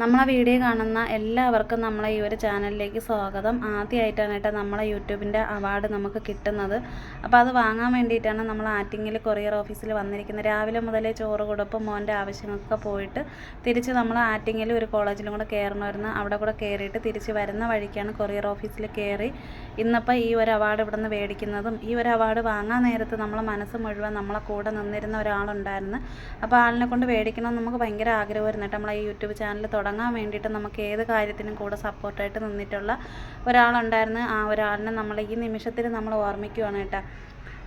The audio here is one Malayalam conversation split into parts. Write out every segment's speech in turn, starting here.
നമ്മളെ വീഡിയോ കാണുന്ന എല്ലാവർക്കും നമ്മളെ ഈ ഒരു ചാനലിലേക്ക് സ്വാഗതം. ആദ്യമായിട്ടാണ് നമ്മളെ യൂട്യൂബിന്റെ അവാർഡ് നമുക്ക് കിട്ടുന്നത്. അപ്പോൾ അത് വാങ്ങാൻ വേണ്ടിയിട്ടാണ് നമ്മൾ ആറ്റിങ്ങിൽ കൊറിയർ ഓഫീസിൽ വന്നിരിക്കുന്നത്. രാവിലെ മുതലേ ചോറ് കൊടുപ്പ് മോന്റെ ആവശ്യങ്ങൾക്കൊക്കെ പോയിട്ട് തിരിച്ച് നമ്മൾ ആറ്റിങ്ങിൽ ഒരു കോളേജിലും കൂടെ കയറണമായിരുന്നു അവിടെ കൂടെ കയറിയിട്ട് തിരിച്ച് വരുന്ന വഴിക്കാണ് കൊറിയർ ഓഫീസിൽ കയറി. ഇന്നിപ്പോൾ ഈ ഒരു അവാർഡ് ഇവിടെ നിന്ന് മേടിക്കുന്നതും ഈ ഒരു അവാർഡ് വാങ്ങാൻ നേരത്ത് നമ്മളെ മനസ്സ് മുഴുവൻ നമ്മളെ കൂടെ നിന്നിരുന്ന ഒരാളുണ്ടായിരുന്നു. അപ്പോൾ ആളിനെ കൊണ്ട് മേടിക്കണമെന്ന് നമുക്ക് ഭയങ്കര ആഗ്രഹമായിരുന്നു കേട്ടോ നമ്മളെ ഈ യൂട്യൂബ് ചാനൽ തുടങ്ങാൻ വേണ്ടിയിട്ട് നമുക്ക് ഏത് കാര്യത്തിനും കൂടെ സപ്പോർട്ടായിട്ട് നിന്നിട്ടുള്ള ഒരാളുണ്ടായിരുന്നു ആ ഒരാളിനെ നമ്മൾ ഈ നിമിഷത്തിൽ നമ്മൾ ഓർമ്മിക്കുവാണ് കേട്ടോ.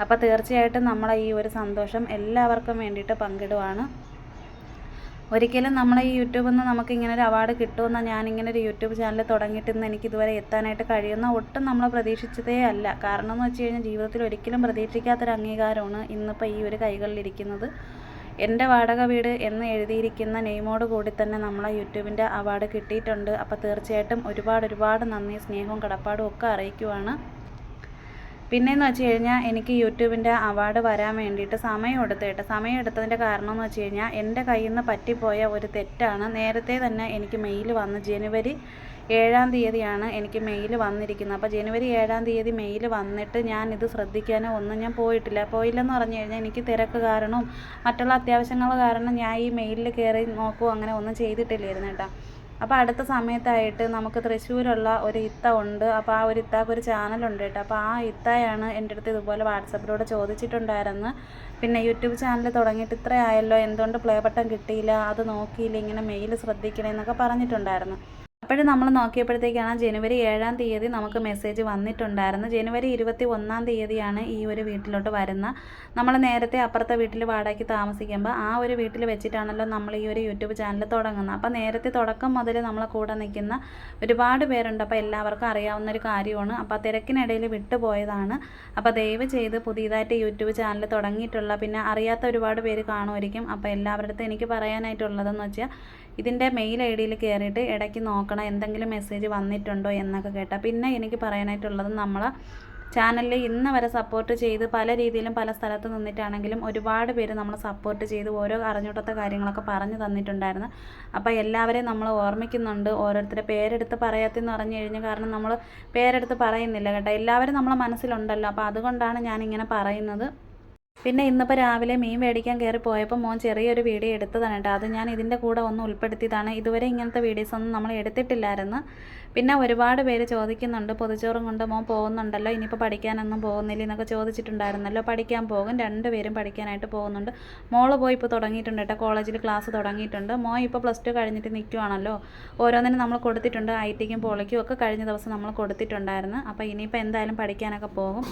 അപ്പോൾ തീർച്ചയായിട്ടും നമ്മളെ ഈ ഒരു സന്തോഷം എല്ലാവർക്കും വേണ്ടിയിട്ട് പങ്കിടുവാണ്. ഒരിക്കലും നമ്മളെ ഈ യൂട്യൂബിൽ നിന്ന് നമുക്ക് ഇങ്ങനെ ഒരു അവാർഡ് കിട്ടുമെന്ന് ഞാനിങ്ങനെ ഒരു യൂട്യൂബ് ചാനൽ തുടങ്ങിയിട്ട് ഇന്ന് എനിക്ക് ഇതുവരെ എത്താനായിട്ട് കഴിയുന്ന ഒട്ടും നമ്മൾ പ്രതീക്ഷിച്ചതേ അല്ല. കാരണം എന്ന് വെച്ച് കഴിഞ്ഞാൽ ജീവിതത്തിൽ ഒരിക്കലും പ്രതീക്ഷിക്കാത്തൊരു അംഗീകാരമാണ് ഇന്നിപ്പോൾ ഈ ഒരു കൈകളിലിരിക്കുന്നത്. എന്റെ വാടക വീട് എന്ന് എഴുതിയിരിക്കുന്ന നെയിമോട് കൂടി തന്നെ നമ്മളെ യൂട്യൂബിന്റെ അവാർഡ് കിട്ടിയിട്ടുണ്ട്. അപ്പോൾ തീർച്ചയായിട്ടും ഒരുപാട് ഒരുപാട് നന്ദി സ്നേഹവും കടപ്പാടും ഒക്കെ അറിയിക്കുവാണ്. പിന്നെയെന്ന് വെച്ച് കഴിഞ്ഞാൽ എനിക്ക് യൂട്യൂബിന്റെ അവാർഡ് വരാൻ വേണ്ടിയിട്ട് സമയം എടുത്തിട്ട് സമയം എടുത്തതിന്റെ കാരണം എന്ന് വെച്ച് കഴിഞ്ഞാൽ എന്റെ കയ്യിൽ നിന്ന് പറ്റിപ്പോയ ഒരു തെറ്റാണ്. നേരത്തെ തന്നെ എനിക്ക് മെയിൽ വന്ന് ജനുവരി ഏഴാം തീയതിയാണ് എനിക്ക് മെയിൽ വന്നിരിക്കുന്നത്. അപ്പോൾ ജനുവരി ഏഴാം തീയതി മെയിൽ വന്നിട്ട് ഞാൻ ഇത് ശ്രദ്ധിക്കാനോ ഒന്നും ഞാൻ പോയിട്ടില്ല. പോയില്ലെന്ന് പറഞ്ഞു കഴിഞ്ഞാൽ എനിക്ക് തിരക്ക് കാരണവും മറ്റുള്ള അത്യാവശ്യങ്ങൾ കാരണം ഞാൻ ഈ മെയിലിൽ കയറി നോക്കുകയോ അങ്ങനെ ഒന്നും ചെയ്തിട്ടില്ലായിരുന്നു കേട്ടോ. അപ്പോൾ അടുത്ത സമയത്തായിട്ട് നമുക്ക് തൃശ്ശൂരുള്ള ഒരു ഇത്ത ഉണ്ട്. അപ്പോൾ ആ ഒരു ഇത്താക്ക് ഒരു ചാനലുണ്ട് കേട്ടോ. അപ്പോൾ ആ ഇത്തയാണ് എന്റെ അടുത്ത് ഇതുപോലെ വാട്സപ്പിലൂടെ ചോദിച്ചിട്ടുണ്ടായിരുന്നു പിന്നെ യൂട്യൂബ് ചാനൽ തുടങ്ങിയിട്ട് ഇത്ര ആയല്ലോ എന്തുകൊണ്ട് പ്ലേ ബട്ടൺ കിട്ടിയില്ല? അത് നോക്കിയില്ല ഇങ്ങനെ മെയിൽ ശ്രദ്ധിക്കണേ എന്നൊക്കെ പറഞ്ഞിട്ടുണ്ടായിരുന്നു. അപ്പോഴും നമ്മൾ നോക്കിയപ്പോഴത്തേക്കാണ് ജനുവരി ഏഴാം തീയതി നമുക്ക് മെസ്സേജ് വന്നിട്ടുണ്ടായിരുന്നു ജനുവരി ഇരുപത്തി ഒന്നാം തീയതിയാണ് ഈ ഒരു വീട്ടിലോട്ട് വരുന്ന. നമ്മൾ നേരത്തെ അപ്പുറത്തെ വീട്ടിൽ വാടകയ്ക്ക് താമസിക്കുമ്പോൾ ആ ഒരു വീട്ടിൽ വെച്ചിട്ടാണല്ലോ നമ്മൾ ഈ ഒരു യൂട്യൂബ് ചാനൽ തുടങ്ങുന്നത്. അപ്പോൾ നേരത്തെ തുടക്കം മുതൽ നമ്മളെ കൂടെ നിൽക്കുന്ന ഒരുപാട് പേരുണ്ട്. അപ്പോൾ എല്ലാവർക്കും അറിയാവുന്ന ഒരു കാര്യമാണ്. അപ്പോൾ തിരക്കിനിടയിൽ വിട്ടുപോയതാണ് അപ്പോൾ ദയവ് ചെയ്ത് പുതിയതായിട്ട് യൂട്യൂബ് ചാനൽ തുടങ്ങിയിട്ടുള്ള പിന്നെ അറിയാത്ത ഒരുപാട് പേര് കാണുമായിരിക്കും. അപ്പോൾ എല്ലാവരുടെ അടുത്ത് എനിക്ക് പറയാനായിട്ടുള്ളതെന്ന് വെച്ചാൽ ഇതിന്റെ മെയിൽ ഐ ഡിയിൽ കയറിയിട്ട് ഇടയ്ക്ക് നോക്കണം. എന്തെങ്കിലും മെസ്സേജ് വന്നിട്ടുണ്ടോ എന്നൊക്കെ കേട്ടാൽ പിന്നെ എനിക്ക് പറയാനായിട്ടുള്ളത് നമ്മളെ ചാനലിൽ ഇന്ന് വരെ സപ്പോർട്ട് ചെയ്ത് പല രീതിയിലും പല സ്ഥലത്ത് നിന്നിട്ടാണെങ്കിലും ഒരുപാട് പേര് നമ്മളെ സപ്പോർട്ട് ചെയ്ത് ഓരോ അറിഞ്ഞൂട്ടത്തെ കാര്യങ്ങളൊക്കെ പറഞ്ഞു തന്നിട്ടുണ്ടായിരുന്നു. അപ്പോൾ എല്ലാവരെയും നമ്മൾ ഓർമ്മിക്കുന്നുണ്ട്. ഓരോരുത്തരെ പേരെടുത്ത് പറയാത്തെന്ന് പറഞ്ഞു കഴിഞ്ഞാൽ കാരണം നമ്മൾ പേരെടുത്ത് പറയുന്നില്ല കേട്ടോ. എല്ലാവരും നമ്മളെ മനസ്സിലുണ്ടല്ലോ. അപ്പോൾ അതുകൊണ്ടാണ് ഞാനിങ്ങനെ പറയുന്നത്. പിന്നെ ഇന്നിപ്പോൾ രാവിലെ മീൻ മേടിക്കാൻ കയറി പോയപ്പോൾ മോൻ ചെറിയൊരു വീഡിയോ എടുത്തതാണ് കേട്ടോ. അത് ഞാൻ ഇതിന്റെ കൂടെ ഒന്ന് ഉൾപ്പെടുത്തിയതാണ്. ഇതുവരെ ഇങ്ങനത്തെ വീഡിയോസ് ഒന്നും നമ്മൾ എടുത്തിട്ടില്ലായിരുന്നു. പിന്നെ ഒരുപാട് പേര് ചോദിക്കുന്നുണ്ട്. പൊതുച്ചോറും കൊണ്ട് മോൻ പോകുന്നുണ്ടല്ലോ. ഇനിയിപ്പോൾ പഠിക്കാനൊന്നും പോകുന്നില്ല എന്നൊക്കെ ചോദിച്ചിട്ടുണ്ടായിരുന്നല്ലോ. പഠിക്കാൻ പോകും. രണ്ടുപേരും പഠിക്കാനായിട്ട് പോകുന്നുണ്ട്. മോൾ പോയി ഇപ്പോൾ തുടങ്ങിയിട്ടുണ്ട് കേട്ടോ. കോളേജിൽ ക്ലാസ് തുടങ്ങിയിട്ടുണ്ട്. മോൻ ഇപ്പോൾ പ്ലസ് ടു കഴിഞ്ഞിട്ട് നിൽക്കുവാണല്ലോ ഓരോന്നിനും നമ്മൾ കൊടുത്തിട്ടുണ്ട്. ഐ ടിക്കും പോളിക്കും ഒക്കെ കഴിഞ്ഞ ദിവസം നമ്മൾ കൊടുത്തിട്ടുണ്ടായിരുന്നു. അപ്പോൾ ഇനിയിപ്പോൾ എന്തായാലും പഠിക്കാനൊക്കെ പോകും.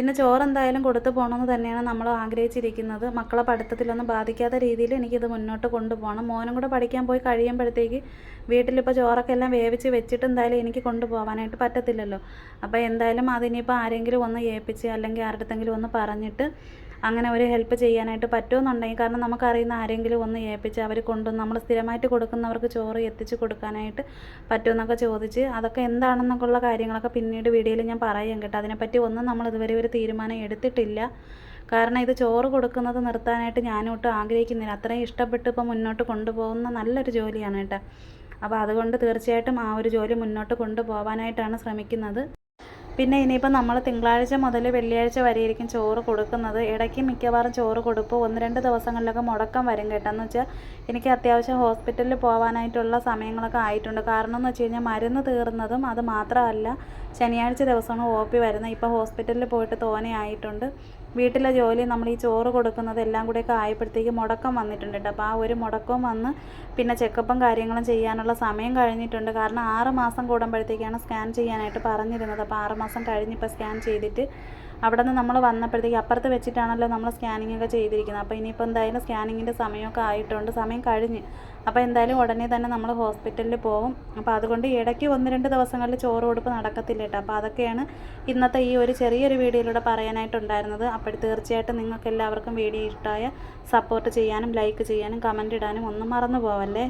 പിന്നെ ചോറ് എന്തായാലും കൊടുത്തു പോകണമെന്ന് തന്നെയാണ് നമ്മൾ ആഗ്രഹിച്ചിരിക്കുന്നത്. മക്കളെ പഠിത്തത്തിലൊന്നും ബാധിക്കാത്ത രീതിയിൽ എനിക്കിത് മുന്നോട്ട് കൊണ്ടുപോകണം. മോനും കൂടെ പഠിക്കാൻ പോയി കഴിയുമ്പോഴത്തേക്ക് വീട്ടിലിപ്പോൾ ചോറൊക്കെ എല്ലാം വേവിച്ച് വെച്ചിട്ട് എന്തായാലും എനിക്ക് കൊണ്ടുപോകാനായിട്ട് പറ്റത്തില്ലല്ലോ. അപ്പോൾ എന്തായാലും അതിനിപ്പോൾ ആരെങ്കിലും ഒന്ന് ഏൽപ്പിച്ച് അല്ലെങ്കിൽ ആരുടെത്തെങ്കിലും ഒന്ന് പറഞ്ഞിട്ട് അങ്ങനെ ഒരു ഹെൽപ്പ് ചെയ്യാനായിട്ട് പറ്റുമെന്നുണ്ടെങ്കിൽ കാരണം നമുക്കറിയുന്ന ആരെങ്കിലും ഒന്ന് ഏൽപ്പിച്ച് അവർ കൊണ്ടു നമ്മൾ സ്ഥിരമായിട്ട് കൊടുക്കുന്നവർക്ക് ചോറ് എത്തിച്ച് കൊടുക്കാനായിട്ട് പറ്റുമെന്നൊക്കെ ചോദിച്ച് അതൊക്കെ എന്താണെന്നൊക്കെ ഉള്ള കാര്യങ്ങളൊക്കെ പിന്നീട് വീഡിയോയിൽ ഞാൻ പറയാം കേട്ടോ. അതിനെപ്പറ്റി ഒന്നും നമ്മൾ ഇതുവരെ ഒരു തീരുമാനം എടുത്തിട്ടില്ല. കാരണം ഇത് ചോറ് കൊടുക്കുന്നത് നിർത്താനായിട്ട് ഞാനൊട്ടും ആഗ്രഹിക്കുന്നില്ല. അത്രയും ഇഷ്ടപ്പെട്ട് ഇപ്പോൾ മുന്നോട്ട് കൊണ്ടുപോകുന്ന നല്ലൊരു ജോലിയാണ് കേട്ടോ. അപ്പോൾ അതുകൊണ്ട് തീർച്ചയായിട്ടും ആ ഒരു ജോലി മുന്നോട്ട് കൊണ്ടുപോകാനായിട്ടാണ് ശ്രമിക്കുന്നത്. പിന്നെ ഇനിയിപ്പോൾ നമ്മൾ തിങ്കളാഴ്ച മുതൽ വെള്ളിയാഴ്ച വരെയായിരിക്കും ചോറ് കൊടുക്കുന്നത്. ഇടയ്ക്ക് മിക്കവാറും ചോറ് കൊടുപ്പ് ഒന്ന് രണ്ട് ദിവസങ്ങളിലൊക്കെ മുടക്കം വരും കേട്ടെന്ന് വെച്ചാൽ എനിക്ക് അത്യാവശ്യം ഹോസ്പിറ്റലിൽ പോകാനായിട്ടുള്ള സമയങ്ങളൊക്കെ ആയിട്ടുണ്ട്. കാരണം എന്ന് വെച്ച് കഴിഞ്ഞാൽ മരുന്ന് തീർന്നതും അത് മാത്രമല്ല ശനിയാഴ്ച ദിവസമാണ് ഒ പി വരുന്നത്. ഇപ്പോൾ ഹോസ്പിറ്റലിൽ പോയിട്ട് തോനെ ആയിട്ടുണ്ട്. വീട്ടിലെ ജോലി നമ്മൾ ഈ ചോറ് കൊടുക്കുന്നത് എല്ലാം കൂടെയൊക്കെ ആയപ്പോഴത്തേക്ക് മുടക്കം വന്നിട്ടുണ്ട് അപ്പോൾ ആ ഒരു മുടക്കം വന്ന് പിന്നെ ചെക്കപ്പും കാര്യങ്ങളും ചെയ്യാനുള്ള സമയം കഴിഞ്ഞിട്ടുണ്ട്. കാരണം ആറ് മാസം കൂടുമ്പോഴത്തേക്കാണ് സ്കാൻ ചെയ്യാനായിട്ട് പറഞ്ഞിരുന്നത്. അപ്പോൾ ആറ് മാസം കഴിഞ്ഞിപ്പോൾ സ്കാൻ ചെയ്തിട്ട് അവിടെ നിന്ന് നമ്മൾ വന്നപ്പോഴത്തേക്ക് അപ്പുറത്ത് വെച്ചിട്ടാണല്ലോ നമ്മൾ സ്കാനിങ് ഒക്കെ ചെയ്തിരിക്കുന്നത്. അപ്പോൾ ഇനിയിപ്പോൾ എന്തായാലും സ്കാനിങ്ങിന്റെ സമയമൊക്കെ ആയിട്ടുണ്ട്. സമയം കഴിഞ്ഞ് അപ്പോൾ എന്തായാലും ഉടനെ തന്നെ നമ്മൾ ഹോസ്പിറ്റലിൽ പോകും അപ്പോൾ അതുകൊണ്ട് ഇടയ്ക്ക് ഒന്ന് രണ്ട് ദിവസങ്ങളിൽ ചോറ് കൊടുപ്പ് നടക്കത്തില്ല കേട്ടോ. അപ്പോൾ അതൊക്കെയാണ് ഇന്നത്തെ ഈ ഒരു ചെറിയൊരു വീഡിയോയിലൂടെ പറയാനായിട്ടുണ്ടായിരുന്നത്. അപ്പോൾ തീർച്ചയായിട്ടും നിങ്ങൾക്ക് എല്ലാവർക്കും വീഡിയോ ഇഷ്ടമായ സപ്പോർട്ട് ചെയ്യാനും ലൈക്ക് ചെയ്യാനും കമന്റ് ഇടാനും ഒന്നും മറന്നു പോവല്ലേ?